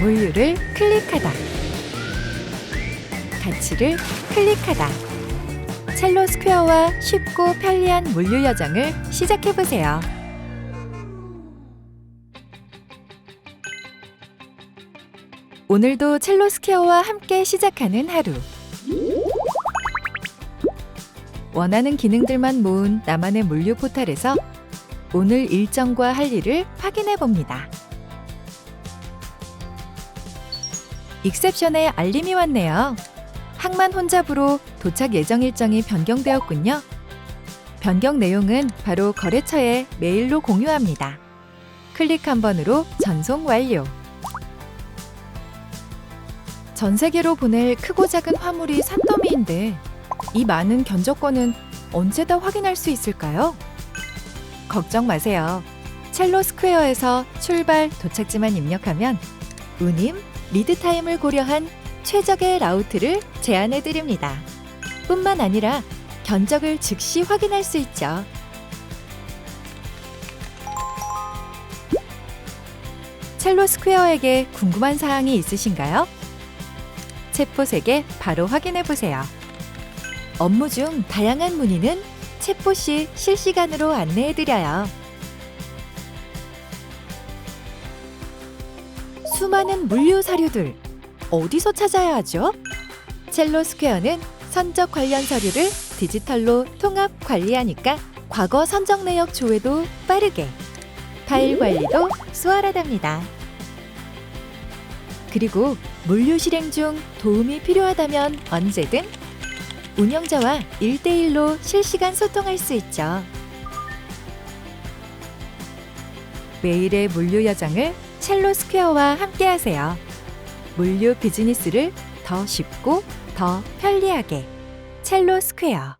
물류를 클릭하다. 가치를 클릭하다. 첼로 스퀘어와 쉽고 편리한 물류 여정을 시작해 보세요. 오늘도 첼로 스퀘어와 함께 시작하는 하루. 원하는 기능들만 모은 나만의 물류 포털에서 오늘 일정과 할 일을 확인해 봅니다. 익셉션에 알림이 왔네요. 항만 혼잡으로 도착 예정 일정이 변경되었군요. 변경 내용은 바로 거래처에 메일로 공유합니다. 클릭 한 번으로 전송 완료. 전 세계로 보낼 크고 작은 화물이 산더미인데 이 많은 견적권은 언제 다 확인할 수 있을까요? 걱정 마세요. 첼로 스퀘어에서 출발 도착지만 입력하면 운임, 리드 타임을 고려한 최적의 라우트를 제안해 드립니다. 뿐만 아니라 견적을 즉시 확인할 수 있죠. 첼로 스퀘어에게 궁금한 사항이 있으신가요? 챗봇에게 바로 확인해 보세요. 업무 중 다양한 문의는 챗봇이 실시간으로 안내해 드려요. 수많은 물류 사료들 어디서 찾아야 하죠? 첼로 스퀘어는 선적 관련 서류를 디지털로 통합 관리하니까 과거 선적 내역 조회도 빠르게 파일 관리도 수월하답니다. 그리고 물류 실행 중 도움이 필요하다면 언제든 운영자와 1대1로 실시간 소통할 수 있죠. 매일의 물류 여정을 첼로 스퀘어와 함께하세요. 물류 비즈니스를 더 쉽고 더 편리하게 첼로 스퀘어